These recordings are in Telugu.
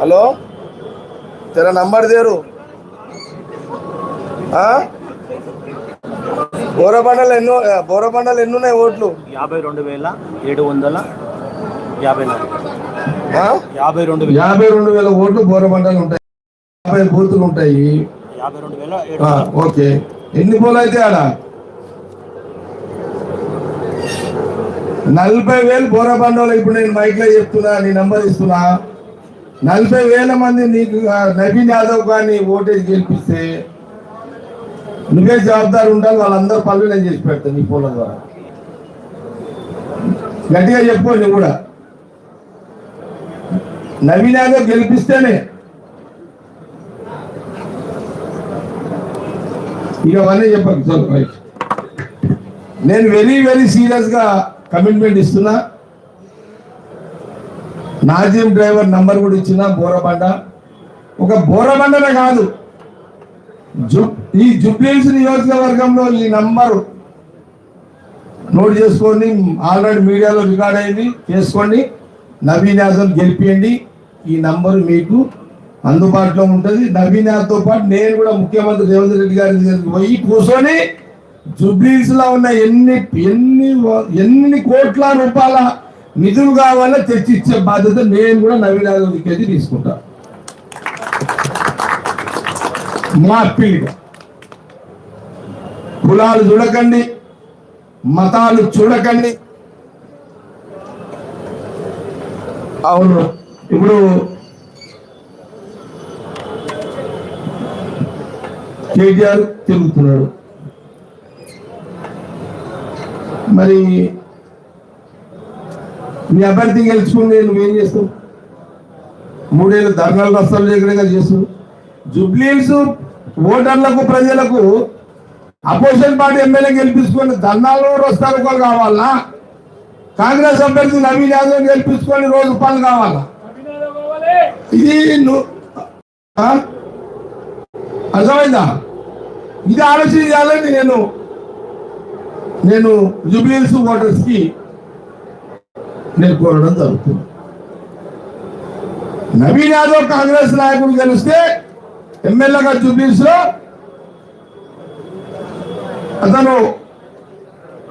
హలో? తెర నంబర్ దేరు? బోరబండలు ఎన్నో బోరబండలు ఎన్ని ఉన్నాయి ఓట్లు? యాభై రెండు వేల ఏడు వందల యాభై? యాభై రెండు వేల. యాభై రెండు వేల ఓట్లు బోరబండలు ఉంటాయి. యాభై బూతులు ఉంటాయి. యాభై రెండు వేల ఓకే. ఎన్ని పోలు అయితే ఆడ? నలభై వేలు బోరబండలు ఇప్పుడు నేను మైక్లో చెప్తున్నా నీ నంబర్ ఇస్తున్నా. నలభై వేల మంది నీకు నవీన్ యాదవ్ కానీ ఓటేజ్ గెలిపిస్తే నువ్వే జవాబాదారు ఉండాలి వాళ్ళందరూ పనులు నేను చేసి పెడతాను నీ ఫోన్ల ద్వారా. గట్టిగా చెప్పు నువ్వు కూడా. నవీన్ యాదవ్ గెలిపిస్తేనే ఇక అవన్నీ చెప్పండి చలో నేను వెరీ వెరీ సీరియస్గా కమిట్మెంట్ ఇస్తున్నా. నాజీం డ్రైవర్ నంబర్ కూడా ఇచ్చిన బోరబండ. ఒక బోరబండనే కాదు. ఈ జుబ్లీస్ నియోజకవర్గంలో ఈ నంబరు నోట్ చేసుకోండి. ఆల్రెడీ మీడియాలో రికార్డ్ అయింది. చేసుకోండి. నవీన్ యాదవ్ గెలిపియండి. ఈ నంబరు మీకు అందుబాటులో ఉంటుంది. నవీన్ యాదవ్తో పాటు నేను కూడా ముఖ్యమంత్రి రేవంత్ రెడ్డి గారి దగ్గరికి పోయి కూర్చొని జుబ్లీస్లో ఉన్న ఎన్ని ఎన్ని ఎన్ని కోట్ల రూపాయల నిధులు కావాలో తెచ్చి ఇచ్చే బాధ్యత నేను కూడా నవీన్ యాదవ్ దగ్గరికి తీసుకుంటా. మా అప్పీలుగా కులాలు చూడకండి మతాలు చూడకండి. అవును ఇప్పుడు కేటీఆర్ తిరుగుతున్నాడు. మరి మీ అభ్యర్థి గెలుచుకుని నువ్వేం చేస్తావు? మూడేళ్ళు ధర్నాలు రస్తాలు లేకుండా చేస్తూ జుబ్లీస్ ఓటర్లకు ప్రజలకు అపోజిషన్ పార్టీ ఎమ్మెల్యే గెలిపించుకొని ధర్నాలు రస్తాలు కూడా కావాలా? కాంగ్రెస్ అభ్యర్థి నవీన్ యాదవ్ గెలిపించుకొని రోజు పనులు కావాలా? ఇది అర్థమైందా? ఇది ఆలోచన చేయాలని నేను నేను జుబ్లీస్ ఓటర్స్కి నేను కోరడం జరుగుతుంది. నవీన్ యాదవ్ కాంగ్రెస్ నాయకుడు గెలిస్తే ఎమ్మెల్యేగా జుబ్లీస్లో అతను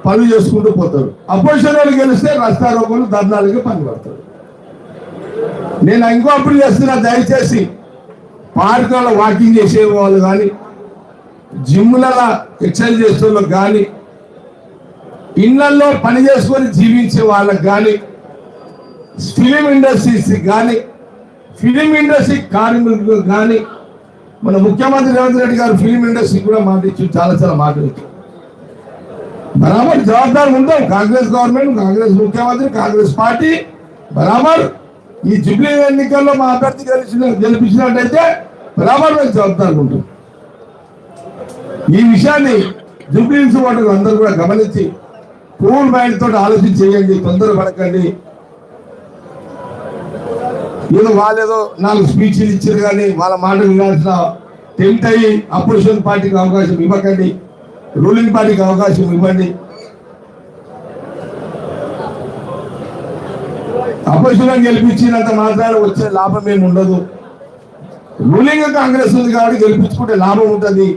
పనులు చేసుకుంటూ పోతారు అపోజిషన్ వాళ్ళు గెలిస్తే రస్తారోగులు ధర్నాలకి పని పడతారు నేను ఇంకో అప్పుడు చేస్తున్నా దయచేసి పార్కులలో వాకింగ్ చేసే వాళ్ళు కానీ జిమ్లలో ఎక్సర్సైజ్ చేసే వాళ్ళకి కానీ ఇళ్ళలో పని చేసుకొని జీవించే వాళ్ళకి కానీ ఫిలిం ఇండస్ట్రీస్ కానీ ఫిలిం ఇండస్ట్రీ కార్మికులకు కానీ మన ముఖ్యమంత్రి రేవంత్ రెడ్డి గారు ఫిలిం ఇండస్ట్రీ కూడా మాట ఇచ్చి చాలా చాలా మాటలు బరాబర్ జవాబాదారు ఉంటాం కాంగ్రెస్ గవర్నమెంట్ కాంగ్రెస్ ముఖ్యమంత్రి కాంగ్రెస్ పార్టీ బరాబర్. ఈ జుబ్లీ ఎన్నికల్లో మా అభ్యర్థి గెలిచిన గెలిపించినట్టయితే బరాబర్ మేము జవాబాదారు ఉంటాం. ఈ విషయాన్ని జుబ్లీ ఓటర్లు అందరూ కూడా గమనించి కూల్ మైండ్ తోటి ఆలోచన చేయండి తొందర పడకండి. ఏదో వాళ్ళేదో నాలుగు స్పీచ్లు ఇచ్చారు కానీ వాళ్ళ మాటలు వినాల్సిన టెంప్ట్ అయ్యి అపోజిషన్ పార్టీకి అవకాశం ఇవ్వకండి. రూలింగ్ పార్టీకి అవకాశం ఇవ్వండి. అపోజిషన్ గెలిపించినంత మాత్రాన వచ్చే లాభం ఏమి ఉండదు. రూలింగ్ కాంగ్రెస్ ఉంది కాబట్టి గెలిపించుకుంటే లాభం ఉంటుంది.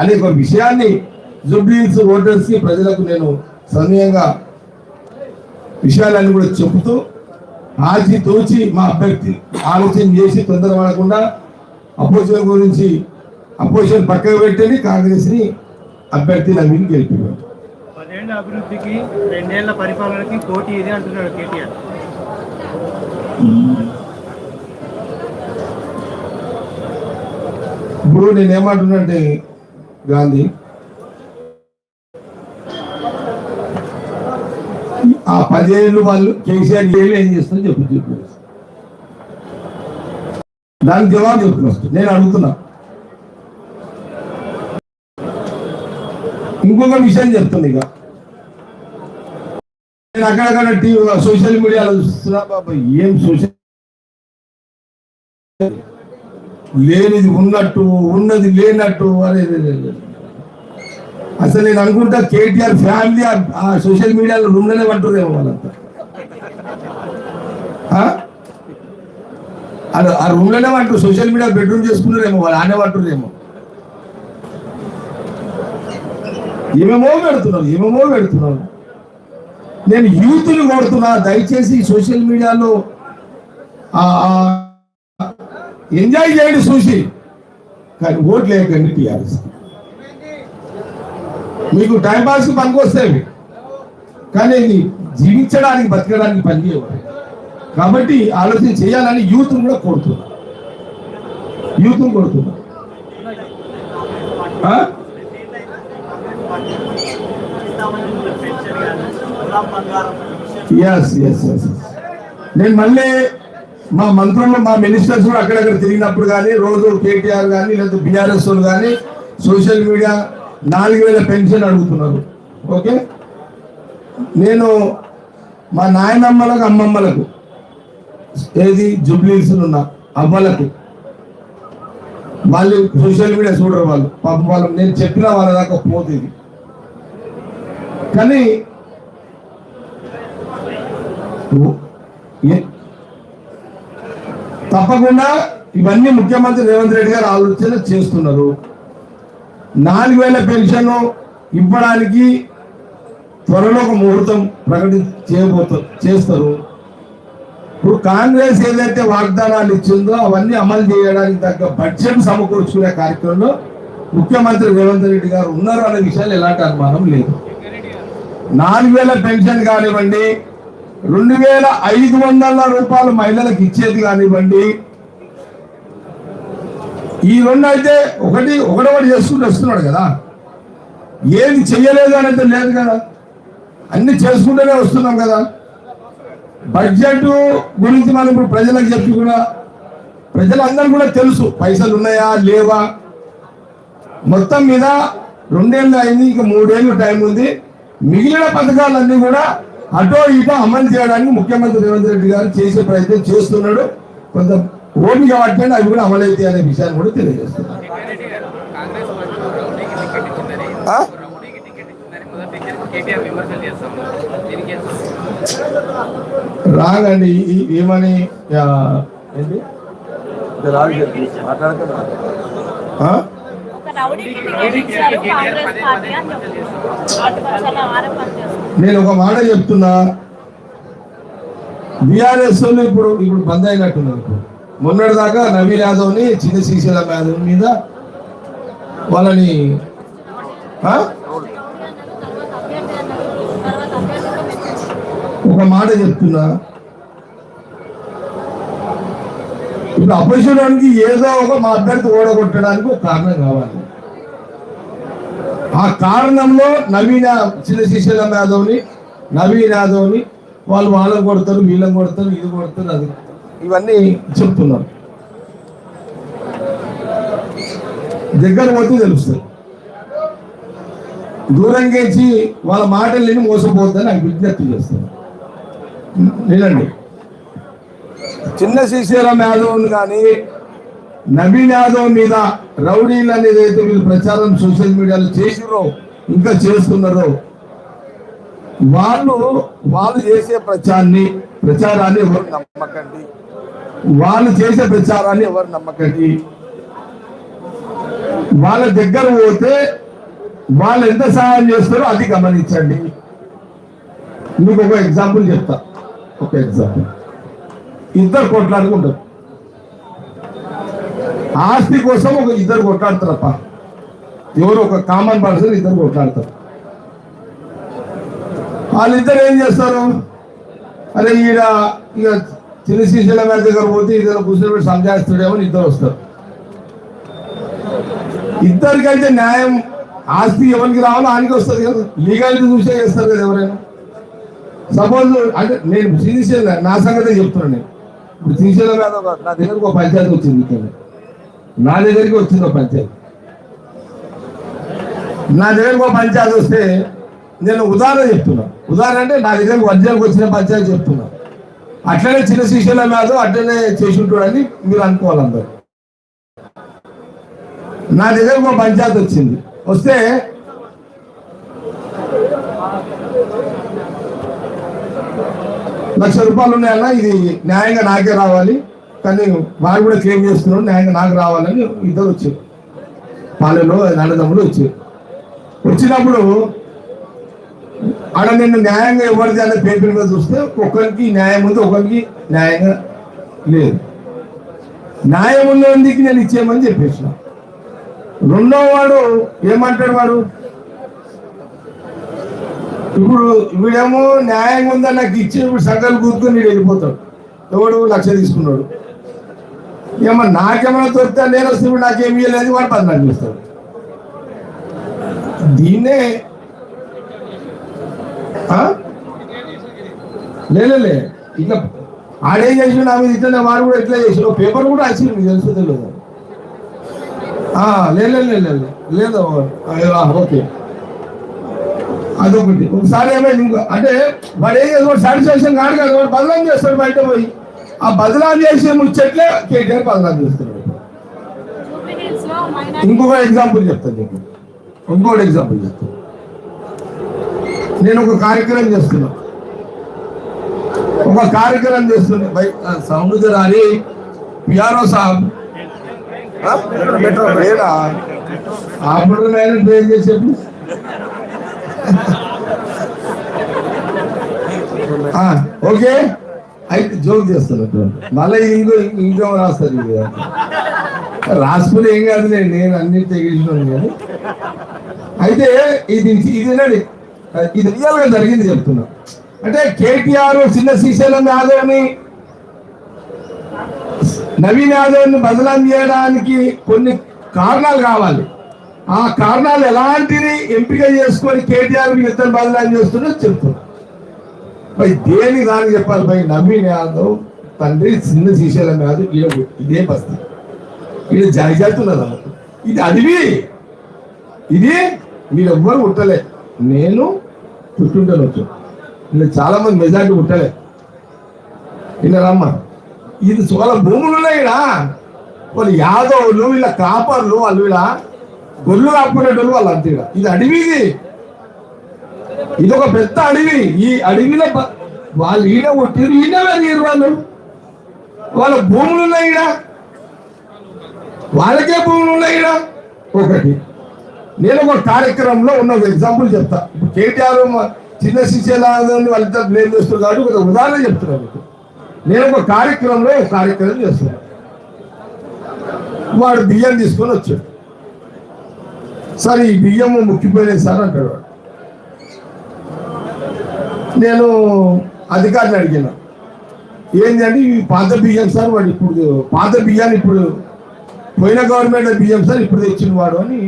అనే ఒక విషయాన్ని జుబ్లీన్స్ ఓటర్స్కి ప్రజలకు నేను సమయంగా విషయాలన్నీ కూడా చెబుతూ ఆచి తోచి మా అభ్యర్థి ఆలోచన చేసి తొందరపడకుండా అపోజిషన్ గురించి అపోజిషన్ పక్కకు పెట్టండి కాంగ్రెస్ని అభ్యర్థి నవీన్ గెలిపివ్వండి. పదేళ్ళ అభివృద్ధికి రెండేళ్ళ పరిపాలనకి పోటీ ఇది అంటున్నాడు కేటీఆర్. ఇప్పుడు నేను ఏమంటున్నంటే గాంధీ ఆ పదిహేను వాళ్ళు కేసీఆర్ ఏళ్ళు ఏం చేస్తుందో చెప్పు చెప్పు. దానికి జవాబు చెప్తున్నా నేను అడుగుతున్నా. ఇంకొక విషయం చెప్తుంది ఇక. నేను అక్కడక్కడ టీవీ సోషల్ మీడియాలో చూస్తున్నా బాబా ఏం సోషల్ లేనిది ఉన్నట్టు ఉన్నది లేనట్టు అరే లేదు అసలు నేను అనుకుంటా కేటీఆర్ ఫ్యామిలీ ఆ సోషల్ మీడియాలో ఉండనే పట్టురేమో వాళ్ళంతా. ఆ? అది ఆ రూమ్లోనే అంటారు సోషల్ మీడియా బెడ్రూమ్ చేసుకున్నారేమో వాళ్ళు ఆనే అంటారేమో ఏమేమో పెడుతున్నారు ఏమేమో పెడుతున్నారు. నేను యూత్ని కొడుతున్నా దయచేసి సోషల్ మీడియాలో ఎంజాయ్ చేయండి చూసి. కానీ ఓట్లు వేయకండి టీఆర్ఎస్ మీకు టైం పాస్ పనికి వస్తాయి కానీ ఇది జీవించడానికి బతకడానికి పనిచేయవు కాబట్టి ఆలోచన చేయాలని యూత్ కూడా కోరుతున్నా. యూత్ కోరుతున్నా. ఎస్ ఎస్ ఎస్ నేను మళ్ళీ మా మంత్రులు మా మినిస్టర్స్ కూడా అక్కడక్కడ తిరిగినప్పుడు కానీ రోజు కేటీఆర్ కానీ లేదా బీఆర్ఎస్ వాళ్ళు కానీ సోషల్ మీడియా నాలుగు వేల పెన్షన్ అడుగుతున్నారు. ఓకే? నేను మా నాయనమ్మలకు అమ్మమ్మలకు ఏది జుబ్లీస్ ఉన్న అవ్వలకు వాళ్ళు సోషల్ మీడియా చూడరు వాళ్ళు. పాపం వాళ్ళు నేను చెప్పిన వాళ్ళ దాకా పోతుంది కానీ ఏ- తప్పకుండా ఇవన్నీ ముఖ్యమంత్రి రేవంత్ రెడ్డి గారు ఆలోచన చేస్తున్నారు. నాలుగు వేల పెన్షన్ ఇవ్వడానికి త్వరలో ఒక ముహూర్తం ప్రకటి చేయబోతారు చేస్తారు. ఇప్పుడు కాంగ్రెస్ ఏదైతే వాగ్దానాలు ఇచ్చిందో అవన్నీ అమలు చేయడానికి తగ్గ బడ్జెట్ సమకూర్చుకునే కార్యక్రమంలో ముఖ్యమంత్రి రేవంత్ రెడ్డి గారు ఉన్నారు అనే విషయాలు ఎలాంటి అనుమానం లేదు. నాలుగు వేల పెన్షన్ కానివ్వండి రెండు వేల ఐదు వందల రూపాయలు మహిళలకు ఇచ్చేది కానివ్వండి ఈ రెండు అయితే ఒకటి ఒకటొకటి చేసుకుంటూ వస్తున్నాడు కదా. ఏది చెయ్యలేదు అనేది లేదు కదా. అన్ని చేసుకుంటూనే వస్తున్నాం కదా. బడ్జెట్ గురించి మనం ఇప్పుడు ప్రజలకు చెప్పి కూడా ప్రజలందరూ కూడా తెలుసు పైసలు ఉన్నాయా లేవా. మొత్తం మీద రెండేళ్ళు అయింది ఇంకా మూడేళ్ళు టైం ఉంది. మిగిలిన పథకాలన్నీ కూడా అటో ఇటో అమలు చేయడానికి ముఖ్యమంత్రి రేవంత్ రెడ్డి గారు చేసే ప్రయత్నం చేస్తున్నాడు. కొంత ఓపిక పట్టండి అవి కూడా అమలైతే అనే విషయాన్ని కూడా ఏం రాగండి ఏమని ఏంటి? నేను ఒక మాట చెప్తున్నా. బీఆర్ఎస్ ఇప్పుడు ఇప్పుడు బంద్ అయినట్టున్నారు ఇప్పుడు. మొన్నటి దాకా నవీన్ యాదవ్ని చిన్న శ్రీశైలం యాదవ్ మీద వాళ్ళని ఒక మాట చెప్తున్నా. ఇప్పుడు అపోజిషన్ ఏదో ఒక మా అభ్యర్థి ఓడగొట్టడానికి ఒక కారణం కావాలి. ఆ కారణంలో నవీన చిన్న శ్రీశైలం యాదవ్ని నవీన్ యాదవ్ని వాళ్ళు వాళ్ళని కొడతారు వీళ్ళని కొడతారు ఇది కొడతారు అది ఇవన్నీ చెప్తున్నారు. దగ్గర పోతే తెలుస్తుంది దూరం ఇచ్చి వాళ్ళ మాటలు విని మోసపోతుందని నాకు విజ్ఞప్తి చేస్తాను వినండి. చిన్న శ్రీశైలం యాదవ్ కానీ నవీన్ యాదవ్ మీద రౌడీలు అనేది అయితే వీళ్ళు ప్రచారం సోషల్ మీడియాలో చేసిరో ఇంకా చేస్తున్నారో వాళ్ళు వాళ్ళు చేసే ప్రచారాన్ని ప్రచారాన్ని ఎవరు నమ్మకండి? వాళ్ళు చేసే ప్రచారాన్ని ఎవరు నమ్మకండి? వాళ్ళ దగ్గర పోతే వాళ్ళు ఎంత సహాయం చేస్తారో అది గమనించండి. మీకు ఒక ఎగ్జాంపుల్ చెప్తా. ఒక ఎగ్జాంపుల్. ఇద్దరు కొట్లాడుకుంటారు ఆస్తి కోసం ఒక ఇద్దరు కొట్లాడతారప్ప ఎవరు ఒక కామన్ పర్సన్ ఇద్దరు కొట్లాడతారు. వాళ్ళిద్దరు ఏం చేస్తారు? అరే ఈడ ఇక చిన్న శ్రీశైలం గారి దగ్గర పోతే ఇద్దరు కూర్చొని సంజాయిస్తాడేమో అని ఇద్దరు వస్తారు. ఇద్దరికైతే న్యాయం ఆస్తి ఎవరికి రావాలో ఆయనకి వస్తుంది కదా. లీగాలిటీ చూసే చేస్తారు కదా ఎవరైనా. సపోజ్ అంటే నేను శ్రీశైలం నా సంగతి చెప్తున్నాను నేను. ఇప్పుడు శ్రీశైలం మీద నా దగ్గరకు ఒక పంచాయతీ వచ్చింది ఇక్కడ. నా దగ్గరికి వచ్చింది ఒక పంచాయతీ. నా దగ్గరకు ఒక పంచాయతీ వస్తే నేను ఉదాహరణ చెప్తున్నా. ఉదాహరణ అంటే నా దగ్గరకు వజ్రాలకు వచ్చిన పంచాయతీ చెప్తున్నా. అట్లనే చిన్న శిష్యుల మీద అట్లనే చేసి ఉంటాడని మీరు అనుకోవాలందరూ నా దగ్గర ఒక పంచాయతీ వచ్చింది. వస్తే లక్ష రూపాయలు ఉన్నాయన్నా ఇది న్యాయంగా నాకే రావాలి. కానీ వారు కూడా క్లెయిమ్ చేస్తున్నాడు న్యాయంగా నాకు రావాలని ఇద్దరు వచ్చారు. పాలెలో అన్నదమ్ములు వచ్చారు. వచ్చినప్పుడు ఆడ నిన్ను న్యాయంగా ఎవరిది అనే పేపర్ మీద చూస్తే ఒకరికి న్యాయం ఉంది ఒకరికి న్యాయంగా లేదు. న్యాయం ఉన్నందుకు నేను ఇచ్చేయమని చెప్పేసిన. రెండో వాడు ఏమంటాడు వాడు? ఇప్పుడు వీడేమో న్యాయంగా ఉందని నాకు ఇచ్చి ఇప్పుడు సంఘాలు కూర్చుని వీడు వెళ్ళిపోతాడు. ఎవడు? లక్ష తీసుకున్నాడు. ఏమో నాకేమైనా దొరికితే నేను వస్తే ఇప్పుడు నాకేం ఇవ్వలేదు వాడు పద్నాలుగు చేస్తాడు దీన్నే లేలే ఇట్లా ఆడేం చేసి నా మీద ఇట్లనే వాడు కూడా ఇట్లా చేసి పేపర్ కూడా వచ్చింది మీకు తెలుసు తెలియదు లేదు లేదు లేదు ఓకే. అదొకటి. ఒకసారి ఏమైంది ఇంకో అంటే వాడు ఏం చేస్తాడు? సాటిస్ఫాక్షన్ కాదు కదా వాడు బదలాం చేస్తాడు బయట పోయి. ఆ బదలాం చేసే ముచ్చట్లే కేటీఆర్ బదలాం మైనారిటీ ఇంకొక ఎగ్జాంపుల్ చెప్తాను నీకు ఇంకొకటి ఎగ్జాంపుల్ చెప్తాను. నేను ఒక కార్యక్రమం చేస్తున్నా. ఒక కార్యక్రమం చేస్తున్నా. బై సౌండ్ గారి పిఆర్ఓ సాబ్. ఆ? లేడా అప్పుడు నేను ట్రైన్ ఓకే? అయితే జోక్ చేస్తున్నట్టు మళ్ళీ ఇంకో ఇంకో రాస్తారు ఇది రాసుకుని ఏం కాదు నేను అన్ని తెగించాను కానీ అయితే ఇది ఇది ఇది రియల్గా జరిగింది చెప్తున్నా. అంటే కేటీఆర్ చిన్న శ్రీశైలం ఆదాయని నవీన్ యాదవ్ని బదలాం చేయడానికి కొన్ని కారణాలు కావాలి. ఆ కారణాలు ఎలాంటివి ఎంపిక చేసుకొని కేటీఆర్ ఇద్దరు బదలాం చేస్తున్నా చెప్తున్నా. మరి దేని దానికి చెప్పాలి? పై నవీన్ యాదవ్ తండ్రి చిన్న శ్రీశైలం కాదు ఈడ ఇదే బస్తీ. ఇది జరుగుతున్నది ఇది అడవి. ఇది మీరు ఎవ్వరు నేను పుట్టుంటాను వచ్చు ఇలా చాలా మంది మెజార్టీ పుట్టలే. విన్నారమ్మా ఇది వాళ్ళ భూములు ఉన్నాయిరా వాళ్ళు యాదవులు ఇలా కాపర్లు వాళ్ళు ఇలా గొర్రెలు కాపుకునేటోళ్ళు వాళ్ళు అంతే ఈడ. ఇది అడవి ఇది. ఇది ఒక పెద్ద అడవి. ఈ అడవిలో వాళ్ళు ఈడ కొట్టిరు ఈడ పెరిగిరు వాళ్ళు. వాళ్ళ భూములు ఉన్నాయి ఈడ. వాళ్ళకే భూములు ఉన్నాయి ఈడ. ఒకటి. నేను ఒక కార్యక్రమంలో ఉన్న ఒక ఎగ్జాంపుల్ చెప్తా. కేటీఆర్ చిన్న శిష్యులని వాళ్ళిద్దరు బ్లేమ్ చేస్తారు కాబట్టి ఒక ఉదాహరణ చెప్తున్నాను మీకు. నేను ఒక కార్యక్రమంలో ఒక కార్యక్రమం చేస్తున్నాను వాడు బియ్యం తీసుకొని వచ్చాడు. సార్ ఈ బియ్యం ముక్కిపోయినాయి సార్ అంటాడు నేను అధికారిని అడిగిన. ఏంటంటే ఈ పాత బియ్యం సార్ వాడు ఇప్పుడు పాత బియ్యాన్ని ఇప్పుడు పోయిన గవర్నమెంట్ బియ్యం సార్ ఇప్పుడు తెచ్చిన వాడు అని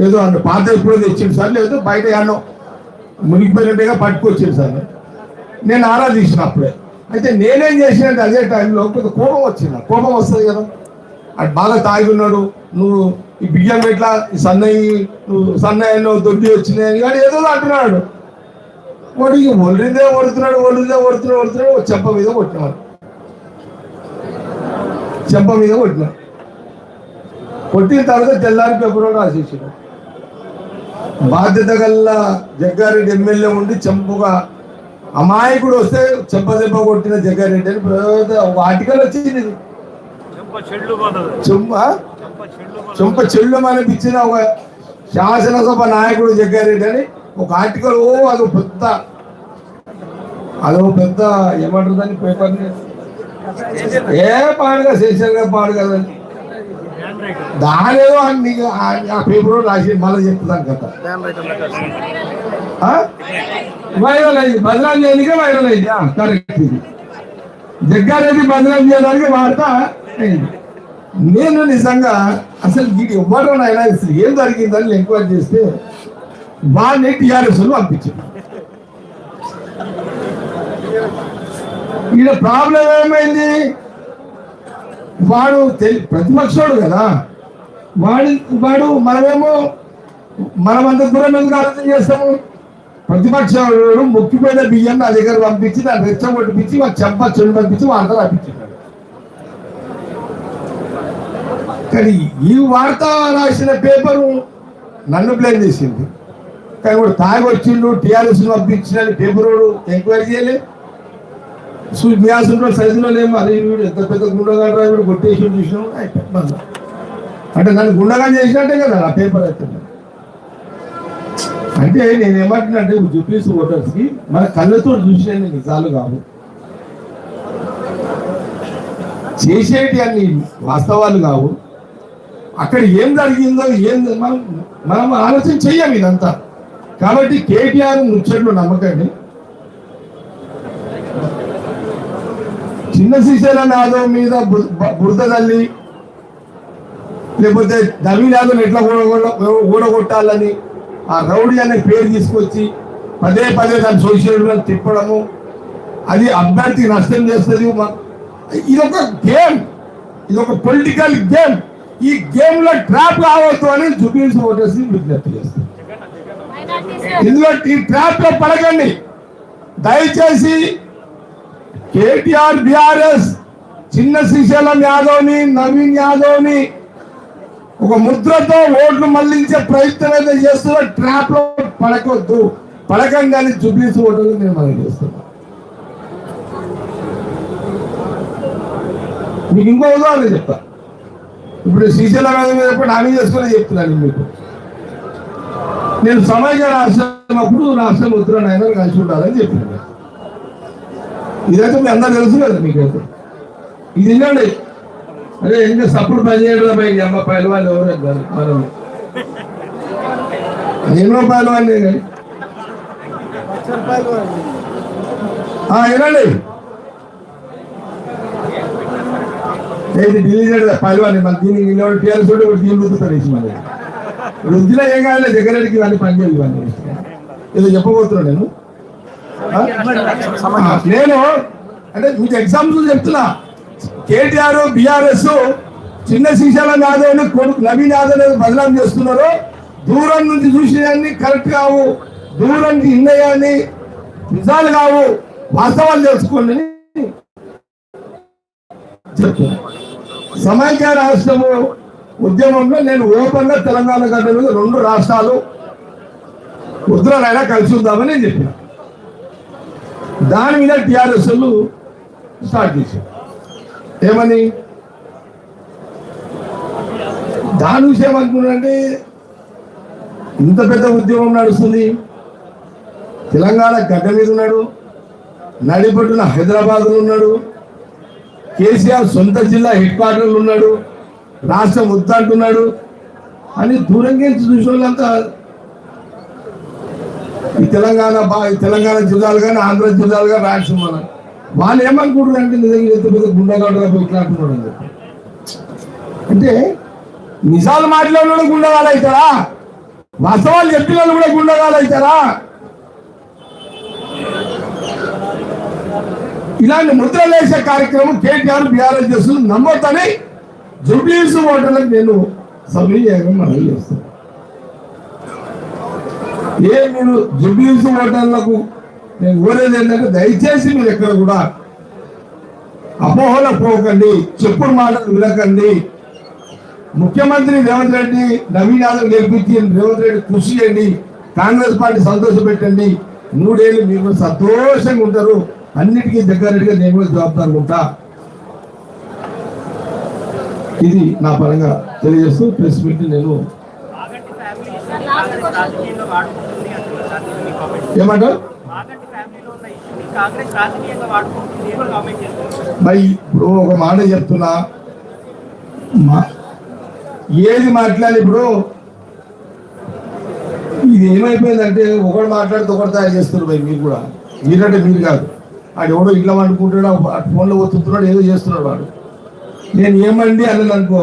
ఏదో అంటే పాత ఎప్పుడో తెచ్చిండు సార్ లేదో బయట ఏమో మునిగిపోయినట్టుగా పట్టుకొచ్చింది సార్. నేను ఆరా అప్పుడే. అయితే నేనేం చేసినట్టు అదే టైంలో కొంత కోపం వచ్చింది కోపం వస్తుంది కదా. అటు బాగా తాగి ఉన్నాడు నువ్వు ఈ బియ్యం ఎట్లా ఈ సన్నయి నువ్వు సన్నయ్యలో దొడ్డి వచ్చినాయని కానీ ఏదో అంటున్నాడు. వాడికి ఒళ్ళిందే కొడుతున్నాడు ఒళ్ళిందే కొడుతున్నాడు ఒడుతున్నాడు ఒక చెంప మీద కొట్టినాడు. చెంప మీద కొట్టినాడు. కొట్టిన తర్వాత తెల్లారి పేపర్ రాసేసాడు. బాధ్యత గల్ల జగ్గారెడ్డి ఎమ్మెల్యే ఉండి చెంపుగా అమాయకుడు వస్తే చెంప దెబ్బ కొట్టిన జగ్గారెడ్డి అని ఒక ఆర్టికల్ వచ్చింది. చెంప చెంప చెంప చెల్లు చెంప అనిపించిన ఒక శాసనసభ నాయకుడు జగ్గారెడ్డి అని ఒక ఆర్టికల్ ఓ అదో పెద్ద అదో పెద్ద ఏమంటారు దాన్ని పేపర్ని? ఏ పాడుగా శేషంగా పాడు కదండి దానేదో ఆ నీకు ఆ- పేపర్ రాసి మళ్ళీ చెప్తాను కదా. ఆ? వైరల్ అయింది. బదనాం చేయడానికి వైరల్ అయింది. కరెక్ట్ ఇది. జగ్గారెడ్డి బదనాం చేయడానికి వార్త అయింది. నేను నిజంగా అసలు వీడు ఇవ్వడం అయినా అసలు ఏం జరిగిందని ఎంక్వైరీ చేస్తే వాడిని టీఆర్ఎస్ పంపించింది ఈయన ప్రాబ్లం ఏమైంది? వాడు తెలి- ప్రతిపక్షోడు కదా. వాడి వాడు మనమేమో మనమంత దూరం ఎందుకు ఆలోచన చేస్తాము? ప్రతిపక్షాలు ముక్కిపోయిన బియ్యం నా దగ్గర పంపించి దాన్ని రెచ్చగొట్టిపించి మా చెంప చెడు పంపించి వార్త రాపించాడు కానీ ఈ వార్త రాసిన పేపరు నన్ను బ్లేమ్ చేసింది. కానీ కూడా తాగి వచ్చిండు టీఆర్ఎస్ పంపించిన పేపర్ వాడు ఎంక్వైరీ చేయలేదు సో మీ సైజులో లేము అదే వీడు ఎంత పెద్ద గుండగా వీడు కొట్టేసి చూసినాం అయిపోయింది అంటే దాన్ని గుండగా చేసినట్టే కదా ఆ పేపర్ అయితే. అంటే నేను ఏమంటున్నానంటే జూపీఎస్ ఓటర్స్కి మన కళ్ళతో చూసిన నిజాలు కావు. చేసేటి అన్ని వాస్తవాలు కావు. అక్కడ ఏం జరిగిందో ఏం మనం మనం ఆలోచన చెయ్యం ఇదంతా. కాబట్టి కేటీఆర్ ముచ్చట్లు నమ్మకండి. చిన్న శ్రీశైలం యాదవ్ మీద బురద తల్లి లేకపోతే యాదవ్ ఎట్లా ఊడగొట్ట- ఊడగొట్టాలని ఆ రౌడీ అనే పేరు తీసుకొచ్చి పదే పదే దాన్ని సోషల్ తిప్పడము. అది అభ్యర్థికి నష్టం చేస్తుంది. మ- ఇది ఒక గేమ్. ఇది ఒక పొలిటికల్ గేమ్. ఈ గేమ్లో ట్రాప్ కావద్దు అని జుబిల్స్ ఓటర్స్ విజ్ఞప్తి చేస్తారు. మైనార్టీస్ ఎందుకంటే ఈ ట్రాప్లో పడకండి. దయచేసి కేటీఆర్ బిఆర్ఎస్ చిన్న శ్రీశైలం యాదవ్ని నవీన్ యాదవ్ని ఒక ముద్రతో ఓట్లు మళ్ళించే ప్రయత్నం అయితే చేస్తున్న ట్రాప్లో పడకొద్దు పడకంగానే జుబ్లీస్ ఓటర్లు నేను మనం చేస్తున్నాం. మీకు ఇంకో ఉదాహరణ చెప్తా. ఇప్పుడు శ్రీశైలం యాదవ్ మీద చెప్పండి హామీ చేసుకుని చెప్తున్నాను మీకు. నేను సమాజ రాష్ట్రం అప్పుడు రాష్ట్రం ఉత్తరాయణ కలిసి ఉండాలని చెప్పాను. ఇదైతే మీ అందరూ తెలుసు కదా మీకైతే ఇది వినండి. అరే ఇంకా సప్పుడు పని చేయడం పై అమ్మ పైలవాళ్ళు ఎవరు కాదు మనం. ఎన్నో పైలవాళ్ళే కానీ ఆ, వినండి. ఏది డిలీటెడ్ పైలవాన్ని మన దీనికి ఇల్లు టీఆర్ఎస్ ఒకటి ఒకటి దీని రుద్దుతారు ఇచ్చి మళ్ళీ. రుద్దిలో ఏం కావాలి జగన్ రెడ్డికి ఇవన్నీ పనిచేయాలి ఇవన్నీ. ఏదో చెప్పబోతున్నాను నేను. నేను అంటే మీకు ఎగ్జాంపుల్ చెప్తున్నా. కేటీఆర్ బిఆర్ఎస్ చిన్న శ్రీశైలం యాదవ్ కొడుకు నవీన్ యాదవ్ బదనాం చేస్తున్నారు దూరం నుంచి చూసేదాన్ని కరెక్ట్ కావు. దూరం నుంచి ఇన్నయ్యాన్ని నిజాలు కావు. వాస్తవాలు తెలుసుకోండి అని సమైక్య రాష్ట్రము ఉద్యమంలో నేను ఓపెన్గా తెలంగాణ గడ్డ రెండు రాష్ట్రాలు ఉత్తరాలైనా కలిసి ఉందామని నేను చెప్పిన. దాని మీద టిఆర్ఎస్ స్టార్ట్ చేశారు. ఏమని? దాని విషయం అనుకున్నారంటే ఇంత పెద్ద ఉద్యమం నడుస్తుంది. తెలంగాణ గడ్డ మీద ఉన్నాడు. నడిపట్టున హైదరాబాద్లో ఉన్నాడు. కేసీఆర్ సొంత జిల్లా హెడ్ క్వార్టర్లు ఉన్నాడు. రాష్ట్రం వద్దంటున్నాడు అని దూరంగా నుంచి చూసిన వాళ్ళంతా ఈ తెలంగాణ బా తెలంగాణ జిల్లాలు కానీ ఆంధ్ర జిల్లాలు కానీ రాయలసీమ కానీ. వాళ్ళు ఏమనుకుంటారు అంటే నిజంగా ఎంత పెద్ద గుండగాడుగా ఇట్లా అంటున్నాడు అని చెప్పి. అంటే నిజాలు మాట్లాడిన గుండగాలు అవుతారా వాస్తవాలు చెప్పిన కూడా గుండగాలు అవుతారా ఇలాంటి ముద్రలేసే కార్యక్రమం కేటీఆర్ బీఆర్ఎస్ చేస్తుంది నమ్మొద్దని జూబ్లీస్ ఓటర్లకు నేను సమీయంగా మనం చేస్తాను. ఏ మీరు జుబ్లీస్ ఓటర్లకు నేను కోరేది ఏంటంటే దయచేసి మీరు ఎక్కడ కూడా అపోహల పోకండి చెప్పుడు మాటలు వినకండి. ముఖ్యమంత్రి రేవంత్ రెడ్డి నవీన్ యాదవ్ గెలిపించి రేవంత్ రెడ్డి కృషి చేయండి కాంగ్రెస్ పార్టీ సంతోష పెట్టండి. మూడేళ్ళు మీరు సంతోషంగా ఉంటారు. అన్నిటికీ దగ్గరగా నేను కూడా జవాబాదారు ఉంటా. ఇది నా పరంగా తెలియజేస్తూ ప్రెస్ మీట్ నేను చేస్తారు మరి ఇప్పుడు ఒక మాట చెప్తున్నా. ఏది మాట్లాడి ఇప్పుడు ఇది ఏమైపోయిందంటే ఒకడు మాట్లాడితే ఒకటి తయారు చేస్తున్నారు భయ్ మీరు కూడా. మీరంటే మీరు కాదు. ఆడు ఎవడో ఇట్లా వండుకుంటాడు ఫోన్లో ఒత్తుతున్నాడు ఏదో చేస్తున్నాడు వాడు. నేను ఏమండి అన్నది అనుకో.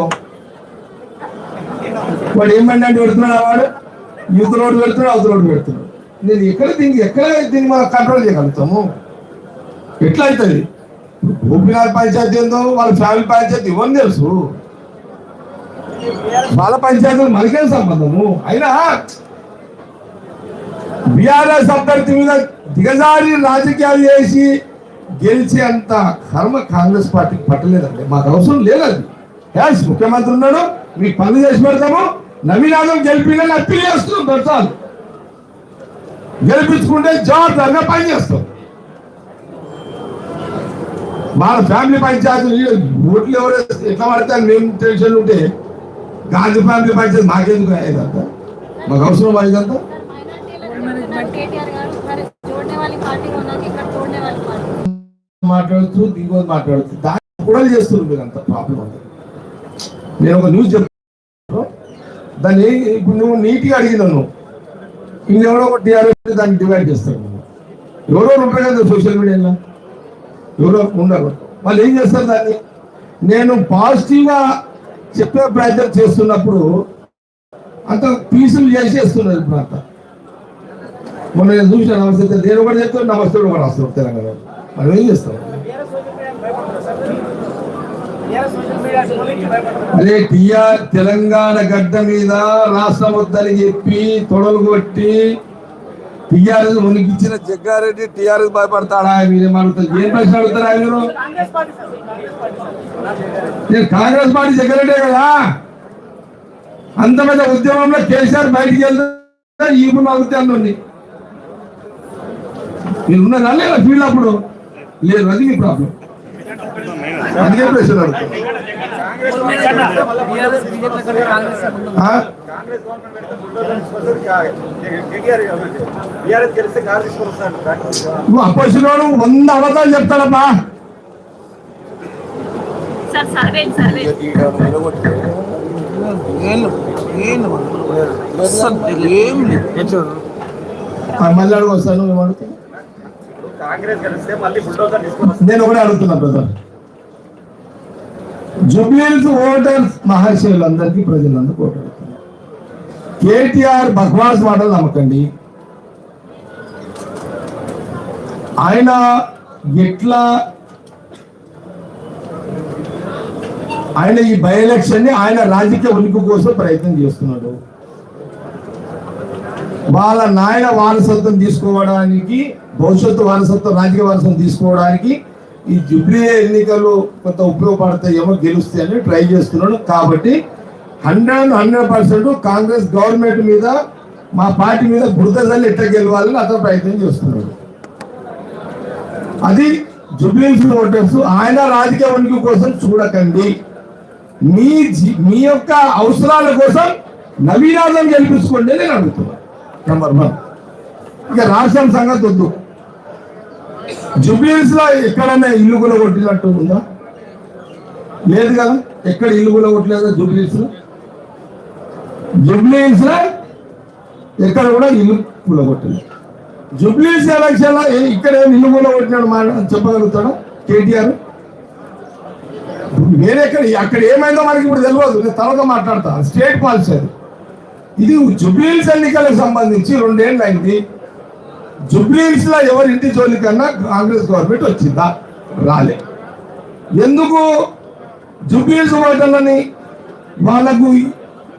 వాడు ఏమండి అంటే పెడుతున్నాడు వాడు? యూత్ రోడ్డు పెడుతున్నాడు అవతల రోడ్డు పెడుతున్నాడు. నేను ఎక్కడ దీనికి ఎక్కడ దీన్ని మనం కంట్రోల్ చేయగలుగుతాము? ఎట్లా అవుతుంది? గోపినాథ్ పంచాయతీ ఏందో వాళ్ళ ఫ్యామిలీ పంచాయతీ ఇవన్నీ తెలుసు? వాళ్ళ పంచాయతీలు మనకేం సంబంధము? అయినా బీఆర్ఎస్ అభ్యర్థి మీద దిగజారి రాజకీయాలు చేసి గెలిచే అంత కర్మ కాంగ్రెస్ పార్టీకి పట్టలేదండి. మాకు అవసరం లేదు అది. యాస్ ముఖ్యమంత్రి ఉన్నాడు మీకు పనులు చేసి పెడతాము. నవీన్ యాదవ్ గెలిపిన అప్పీల్ చేస్తున్నాం పెడతాను గెలిపించుకుంటే జవాబుదారిగా పనిచేస్తాం వాళ్ళ ఫ్యామిలీ పంచాయతీలు ఓట్లు ఎవరు ఎట్లా పడితే అని మేము టెన్షన్ ఉంటే గాంధీ ఫ్యామిలీ పంచాయతీ మాకెందుకు ఇదంతా మాకు అవసరం ఇదంతా సార్ మైనార్టీలకు చెప్తున్నారు కేటీఆర్ గారు మరి చూడనే వాళ్ళ పార్టీ ఉన్నది ఇక్కడ చూడనే వాళ్ళ పార్టీ మాట్లాడుతూ దిగువ మాట్లాడుతూ దాన్ని కూడా చేస్తున్నారు మీరు అంత ప్రాబ్లం ఉంది నేను ఒక న్యూస్ చెప్తాను దాన్ని ఇప్పుడు నువ్వు నీట్గా అడిగిన నువ్వు ఇంకెవరో ఒక టీఆర్ఎస్ దాన్ని డివైడ్ చేస్తారు. ఎవరో ఉంటారు కదా సోషల్ మీడియాలో ఎవరో ఉండరు వాళ్ళు ఏం చేస్తారు దాన్ని? నేను పాజిటివ్గా చెప్పే ప్రయత్నం చేస్తున్నప్పుడు అంత పీసులు చేసేస్తున్నారు ఇప్పుడు అంత. మొన్న నేను చూసిన నమస్తే నేను కూడా చెప్తాను నమస్తే కూడా రాస్తాను తెలంగాణ మనం ఏం చేస్తాం సోషల్ మీడియా నుంచి భయపడుతున్నారు అదే టిఆర్ తెలంగాణ గడ్డ మీద రాష్ట్రం వద్దని చెప్పి తొడలు కొట్టి టిఆర్ఎస్ ఉనికిచ్చిన జగ్గారెడ్డి టిఆర్ఎస్ భయపడతాడా? మీరేమడుగుతారు ఏం ప్రశ్న అడుగుతారా మీరు? కాంగ్రెస్ పార్టీ నేను కాంగ్రెస్ పార్టీ జగ్గారెడ్డే కదా. అంత ఉద్యమంలో కేసీఆర్ బయటికి వెళ్తా ఈ ఉన్న మీరు ఉన్నారా లేదా? ఫీల్డ్ అప్పుడు? లేదు అది మీ ప్రాబ్లం అందుకే ప్రశ్న అడుగుతారు ఆ? కాంగ్రెస్ గవర్నమెంట్ పెడితే బుల్డోజర్ తీసుకొస్తారు కేటీఆర్ బీఆర్ఎస్ గెలిస్తే కారు తీసుకొని వస్తాడు నువ్వు అపోజిషన్ వంద అబద్ధాలు చెప్తాడమ్మా. Sir survey survey. ఆ, మళ్ళీ అడుగు వస్తాను నేను ఒకటే అడుగుతున్నా బ్రదర్ జుబ్లీన్స్ ఓటర్స్ మహాశయులందరికీ ప్రజలందరూ ఓటు కేటీఆర్ బక్వాస్ మాటలు నమ్మకండి. ఆయన ఎట్లా ఆయన ఈ బై ఎలక్షన్ని ఆయన రాజకీయ ఉనికి కోసం ప్రయత్నం చేస్తున్నాడు. వాళ్ళ నాయన వారసత్వం తీసుకోవడానికి భవిష్యత్తు వారసత్వం రాజకీయ వారసత్వం తీసుకోవడానికి ఈ జుబ్లీ ఎన్నికలు కొంత ఉపయోగపడతాయేమో గెలుస్తాయని ట్రై చేస్తున్నాడు. కాబట్టి hundred hundred percent Congress government మీద మా పార్టీ మీద బురదలు ఎట్లా గెలవాలని అతను ప్రయత్నం చేస్తున్నాడు. అది జుబ్లీస్ ఓటర్స్ ఆయన రాజకీయ ఉనికి కోసం చూడకండి. మీ మీ యొక్క అవసరాల కోసం నవీనాదం గెలిపించుకోండి నేను అడుగుతున్నాను నెంబర్ వన్ ఇక రాష్ట్రం సంగతి వద్దు. జుబ్లీస్లో ఎక్కడన్నా ఇల్లు కూడా కొట్టినట్టు ఉందా? లేదు కదా? ఎక్కడ ఇల్లు కూడా కొట్టలేదా జుబ్లీస్లో? జుబ్లీస్లో ఎక్కడ కూడా ఇల్లు కూడా కొట్టలేదు జుబ్లీస్ ఎలక్షన్లో ఇక్కడ ఇల్లు కూడా కొట్టినాడు మాట చెప్పగలుగుతాడు కేటీఆర్? వేరే ఎక్కడ అక్కడ ఏమైందో మనకి ఇప్పుడు తెలియదు. నేను తర్వాత మాట్లాడతా. స్టేట్ పాలసీ అది. ఇది జుబ్లీస్ ఎన్నికలకు సంబంధించి రెండేళ్ళు అయింది. జుబ్లీస్లో ఎవరి ఇంటి జోలికన్నా కాంగ్రెస్ గవర్నమెంట్ వచ్చిందా? రాలే. ఎందుకు జుబ్లీస్ ఓటర్లని వాళ్ళకు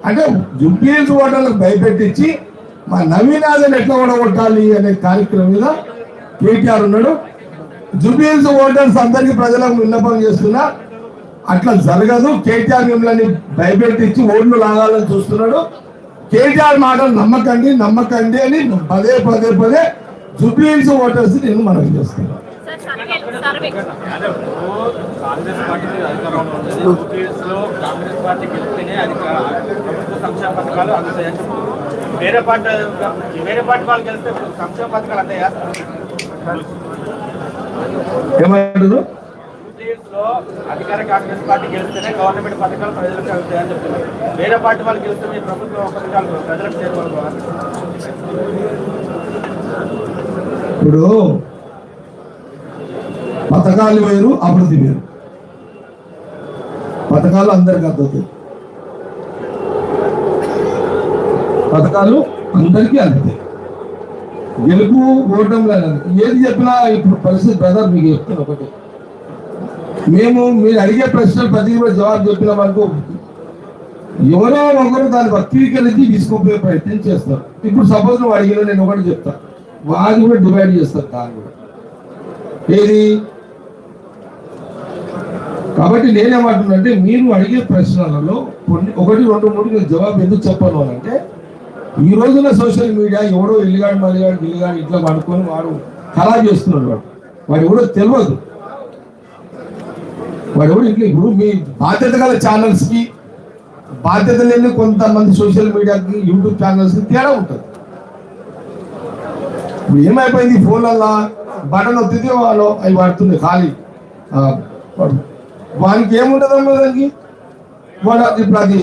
అంటే జుబ్లీస్ ఓటర్లకు భయపెట్టించి మా నవీనాథన్ ఎట్లా ఓడగొట్టాలి అనే కార్యక్రమం మీద కేటీఆర్ ఉన్నాడు. జుబ్లీస్ ఓటర్స్ అందరికీ ప్రజలకు విన్నపం చేస్తున్నా అట్లా జరగదు. కేటీఆర్ మిమ్మల్ని భయపెట్టించి ఓట్లు లాగాలని చూస్తున్నాడు. కేటీఆర్ మాటలు నమ్మకండి నమ్మకండి అని పదే పదే పదే జుబ్లీన్స్ ఓటర్స్ నేను మనవి చేస్తున్నాను. వేరే పార్టీ వేరే పార్టీ వాళ్ళు గెలిస్తే సంక్షేమ పథకాలు అంతాయా ఏమంటారు అధికార కాంగ్రెస్ పార్టీ గెలిస్తేనే గవర్నమెంట్ పథకాలు ప్రజలకు అందుతాయని చెప్తున్నారు వేరే పార్టీ వాళ్ళు గెలిస్తే మీ ప్రభుత్వ పథకాలు ప్రజలకు చేరుకోవాలి. ఇప్పుడు పథకాలు వేరు అభివృద్ధి వేరు. పథకాలు అందరికి అందుతాయి పథకాలు అందరికీ అందుతాయి గెలుపు ఓటం ఏది చెప్పినా ఇప్పుడు పరిస్థితి బ్రదర్ మీకు చెప్తాను ఒకటి. మేము మీరు అడిగే ప్రశ్నలు ప్రతి కూడా జవాబు చెప్పిన వరకు ఎవరో ఒకరు దాన్ని వక్రీకరించి తీసుకుపోయే ప్రయత్నం చేస్తారు. ఇప్పుడు సపోజ్ నువ్వు అడిగిన నేను ఒకటి చెప్తాను వాళ్ళు కూడా డివైడ్ చేస్తారు దాన్ని కూడా. ఏది? కాబట్టి నేనేమంటున్నంటే మీరు అడిగే ప్రశ్నలలో కొన్ని ఒకటి రెండు మూడు నేను జవాబు ఎందుకు చెప్పను అని అంటే ఈ రోజున సోషల్ మీడియా ఎవడో ఇల్లుగాడు మరిగాడు ఇల్లుగాడు ఇట్లా పడుకొని వాడు కళా చేస్తున్నాడు వాడు. వాడు ఎవడో తెలియదు వాడు ఎవడు ఇట్లా ఇప్పుడు మీ బాధ్యత గల ఛానల్స్కి బాధ్యత లేని కొంతమంది సోషల్ మీడియాకి యూట్యూబ్ ఛానల్స్కి తేడా ఉంటుంది. ఇప్పుడు ఏమైపోయింది? ఫోన్లల్లో బటన్ వస్తుంది వాళ్ళు అవి పడుతుంది ఖాళీ. వానికి ఏముంటుందమ్మా దానికి? వాడు అది ఇప్పుడు అది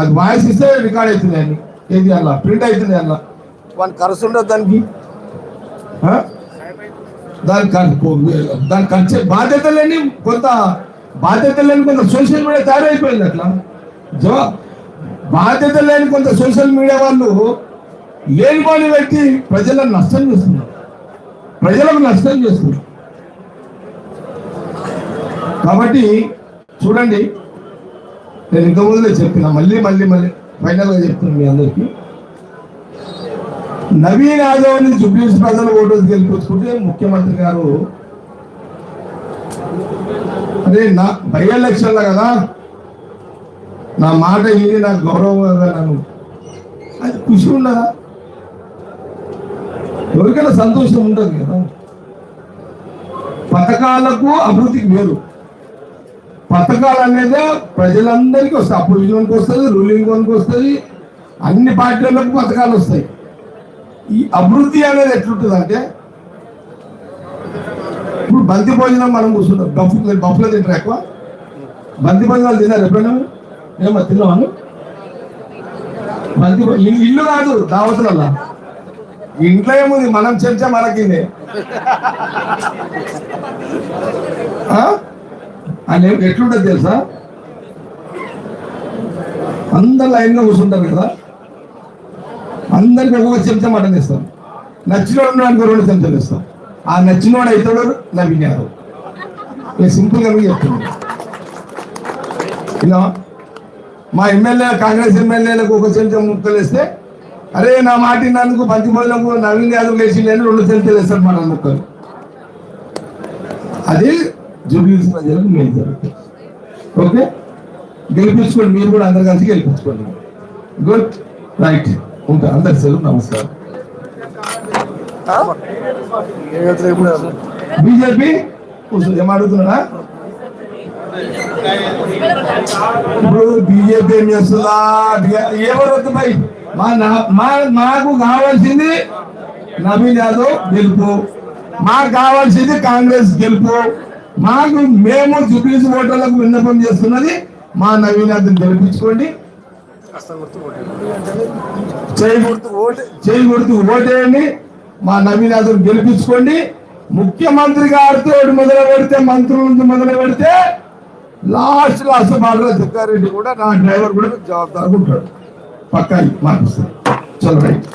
అది వాయిస్ ఇస్తే రికార్డ్ అవుతుంది అని ఏది అలా? ప్రింట్ అవుతుంది అలా. వానికి ఖర్చు ఉండదు దానికి. దాని ఖర్చు దాని ఖర్చు బాధ్యత లేని కొంత బాధ్యత లేని కొంత సోషల్ మీడియా తయారైపోయింది అట్లా. బాధ్యత లేని కొంత సోషల్ మీడియా వాళ్ళు లేనిపోని వ్యక్తి ప్రజలను నష్టం చేస్తున్నారు. ప్రజలకు నష్టం చేస్తున్నారు. కాబట్టి చూడండి నేను ఇంత ముందులే చెప్పిన మళ్ళీ మళ్ళీ మళ్ళీ ఫైనల్గా చెప్తున్నాను మీ అందరికీ. నవీన్ యాదవ్ని జుబ్లీస్ ప్రజలు ఓటు గెలిపించుకుంటే ముఖ్యమంత్రి గారు అదే నా బై ఎలక్షన్లో కదా నా మాట ఇది నాకు గౌరవంగా నన్ను అది ఖుషి ఉండదా? ఎవరికైనా సంతోషం ఉండదు కదా. పథకాలకు అభివృద్ధికి వేరు పథకాలు అనేది ప్రజలందరికీ వస్తాయి. అపోజిషన్కి వస్తుంది రూలింగ్ వన్కి వస్తుంది అన్ని పార్టీలకు పథకాలు వస్తాయి. ఈ అభివృద్ధి అనేది ఎట్లుంటుంది అంటే ఇప్పుడు బంతి భోజనం మనం కూర్చుంటాం బఫ్ బఫ్లో తింటారు ఎక్కువ? బంతి భోజనాలు తిన్నారు ఎప్పుడైనా? ఏమో తిన్నామని బంతి ఇల్లు- ఇల్లు కాదు దావతులల్లా? ఇంట్లో ఏముంది? మనం చెంచా మనకింది. ఆ? ఆయన ఎట్లుంటుంది తెలుసా? అందరు లైన్లో కూర్చుంటారు కదా? అందరికి ఒక్కొక్క చెంచా మటన్ ఇస్తాం నచ్చినోడు ఉన్నాడు రెండు చెంచాలు ఇస్తాం ఆ నచ్చినోడు అవుతాడు నవ్వినారు నేను సింపుల్గా మీకు చెప్తున్నాను ఇలా మా ఎమ్మెల్యే కాంగ్రెస్ ఎమ్మెల్యేలకు ఒక చెంచా ముక్కలు ఇస్తే అరే నా మాట విన్నందుకు బంతి నవీన్ యాదవ్ లేచి అని రెండు చెంచాలు ఇస్తాడు మన ముక్కలు అది జూబ్లీస్ ప్రజలకు మేలు జరుగుతుంది ఓకే? గెలిపించుకోండి మీరు కూడా అందరు కలిసి గెలిపించుకోండి. గుడ్ రైట్ ఉంటా అందరు సెలవు నమస్కారం. బీజేపీ? ఏం అడుగుతున్నా ఇప్పుడు బీజేపీ ఏం చేస్తుందా? ఎవరు వద్దు భయ్ మా నా- మా మాకు కావాల్సింది నవీన్ యాదవ్ గెలుపు. మాకు కావాల్సింది కాంగ్రెస్ గెలుపు. మాకు మేము జుబ్లీస్ ఓటర్లకు విన్నపం చేస్తున్నది మా నవీన్ యాదవ్ గెలిపించుకోండి. చేయి గుర్తు చేయి గుర్తు ఓటేయండి. మా నవీన్ యాదవ్ గెలిపించుకోండి. ముఖ్యమంత్రి గారితో మొదలు పెడితే మంత్రుల నుంచి మొదలు పెడితే లాస్ట్ లాస్ట్ బాగా జగ్గారెడ్డి కూడా నా డ్రైవర్ కూడా జవాబుదారు ఉంటాడు. పక్కా మార్పిస్తాడు చలో రైట్